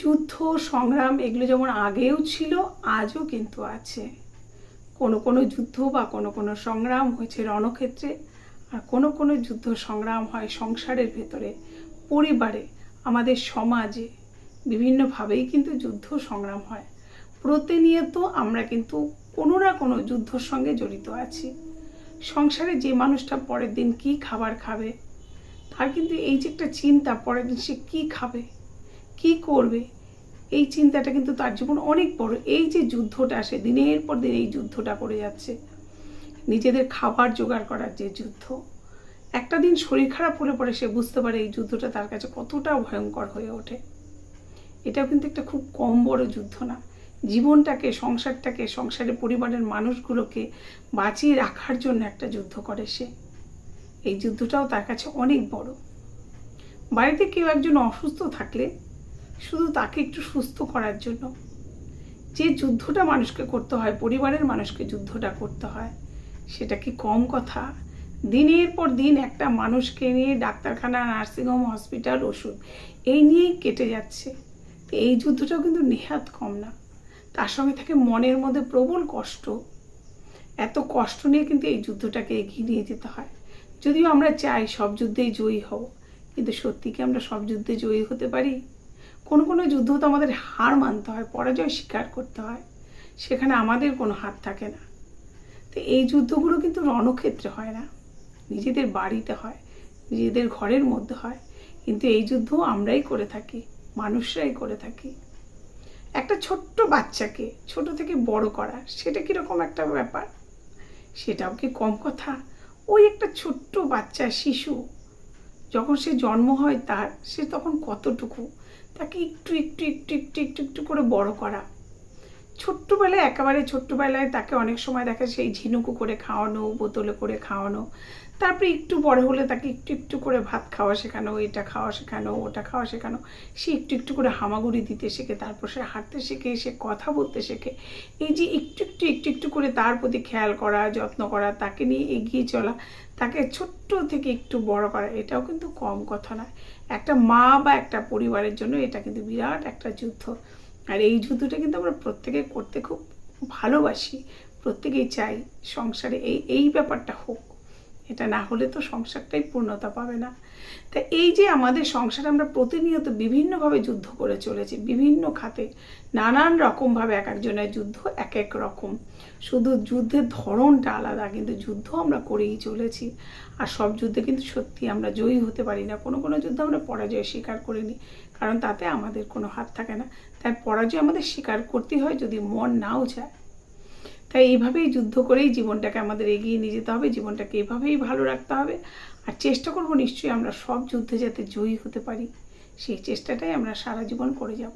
যুদ্ধ, সংগ্রাম এগুলো যেমন আগেও ছিল, আজও কিন্তু আছে। কোনো কোনো যুদ্ধ বা কোনো কোনো সংগ্রাম হয়েছে রণক্ষেত্রে, আর কোনো কোনো যুদ্ধ সংগ্রাম হয় সংসারের ভেতরে, পরিবারে, আমাদের সমাজে। বিভিন্নভাবেই কিন্তু যুদ্ধ, সংগ্রাম হয়। প্রতিনিয়ত আমরা কিন্তু কোনো না কোনো যুদ্ধর সঙ্গে জড়িত আছি। সংসারে যে মানুষটা পরের দিন কি খাবার খাবে, তার কিন্তু এই যে একটা চিন্তা, পরের দিন সে কী খাবে কি করবে? এই চিন্তাটা কিন্তু তার জীবন অনেক বড়। এই যে যুদ্ধটা আসে, দিনের পর দিন এই যুদ্ধটা করে যাচ্ছে। নিজেদের খাবার জোগাড় করার যে যুদ্ধ, একটা দিন শরীর খারাপ হলে পরে সে বুঝতে পারে এই যুদ্ধটা তার কাছে কতটা ভয়ঙ্কর হয়ে ওঠে। এটাও কিন্তু একটা খুব কম বড় যুদ্ধ না। জীবনটাকে, সংসারটাকে, সংসারের পরিবারের মানুষগুলোকে বাঁচিয়ে রাখার জন্য একটা যুদ্ধ করে সে। এই যুদ্ধটাও তার কাছে অনেক বড়। বাড়িতে কেউ একজন অসুস্থ থাকলে শুধু তাকে একটু সুস্থ করার জন্য। যে যুদ্ধটা মানুষকে করতে হয়, পরিবারের মানুষকে যুদ্ধটা করতে হয়, সেটা কি কম কথা? দিনের পর দিন একটা মানুষকে নিয়ে ডাক্তারখানা, নার্সিংহোম, হসপিটাল, ওষুধ, এই নিয়েই কেটে যাচ্ছে। তো এই যুদ্ধটাও কিন্তু নেহাত কম না। তার সঙ্গে থাকে মনের মধ্যে প্রবল কষ্ট। এত কষ্ট নিয়ে কিন্তু এই যুদ্ধটাকে এগিয়ে নিয়ে যেতে হয়। যদিও আমরা চাই সব যুদ্ধেই জয়ী হব কিন্তু সত্যি কি আমরা সব যুদ্ধে জয়ী হতে পারি? কোনো কোনো যুদ্ধ তো আমাদের হার মানতে হয়, পরাজয় স্বীকার করতে হয়, সেখানে আমাদের কোনো হাত থাকে না। তো এই যুদ্ধগুলো কিন্তু রণক্ষেত্রে হয় না, নিজেদের বাড়িতে হয়, নিজেদের ঘরের মধ্যে হয়, কিন্তু এই যুদ্ধ আমরাই করে থাকি, মানুষরাই করে থাকি। একটা ছোট্ট বাচ্চাকে ছোট থেকে বড় করা সেটা কীরকম একটা ব্যাপার? সেটাও কি কম কথা? ওই একটা ছোট্ট বাচ্চা, শিশু যখন সে জন্ম হয় তার, সে তখন কতটুকু? তাকে একটু একটু একটু একটু একটু একটু করে বড় করা। ছোট্টবেলায়, একেবারে ছোট্টবেলায় তাকে অনেক সময় দেখা সেই ঝিনুকু করে খাওয়ানো, বোতলে করে খাওয়ানো। তারপরে একটু বড় হলে তাকে একটু একটু করে ভাত খাওয়া শেখানো, এটা খাওয়া শেখানো, ওটা খাওয়া শেখানো। সে একটু একটু করে হামাগুড়ি দিতে শেখে, তারপর সে হাঁটতে শেখে, সে কথা বলতে শেখে। এই যে একটু একটু একটু একটু করে তার প্রতি খেয়াল করা, যত্ন করা, তাকে নিয়ে এগিয়ে চলা, তাকে ছোট্ট থেকে একটু বড় করা, এটাও কিন্তু কম কথা নয়। একটা মা বা একটা পরিবারের জন্য এটা কিন্তু বিরাট একটা যুদ্ধ। আর এই জুতোটা কিন্তু আমরা প্রত্যেকে করতে খুব ভালোবাসি, প্রত্যেকেই চাই সংসারে এই এই ব্যাপারটা হোক। এটা না হলে তো সংসারটাই পূর্ণতা পাবে না। তা এই যে আমাদের সংসারে আমরা প্রতিনিয়ত বিভিন্নভাবে যুদ্ধ করে চলেছি, বিভিন্ন খাতে নানান রকমভাবে এক একজনের যুদ্ধ এক এক রকম। শুধু যুদ্ধের ধরনটা আলাদা, কিন্তু যুদ্ধ আমরা করেই চলেছি। আর সব যুদ্ধে কিন্তু সত্যি আমরা জয়ী হতে পারি না। কোনো কোনো যুদ্ধ আমরা পরাজয় স্বীকার করিনি, কারণ তাতে আমাদের কোনো হাত থাকে না। তাই পরাজয় আমাদের স্বীকার করতেই হয় যদি মন নাও চায়। তাই এইভাবেই যুদ্ধ করেই জীবনটাকে আমাদের এগিয়ে নিয়ে যেতে হবে, জীবনটাকে এভাবেই ভালো রাখতে হবে। আর চেষ্টা করব নিশ্চয়ই আমরা সব যুদ্ধে যাতে জয়ী হতে পারি। সেই চেষ্টাটাই আমরা সারা জীবন করে যাব।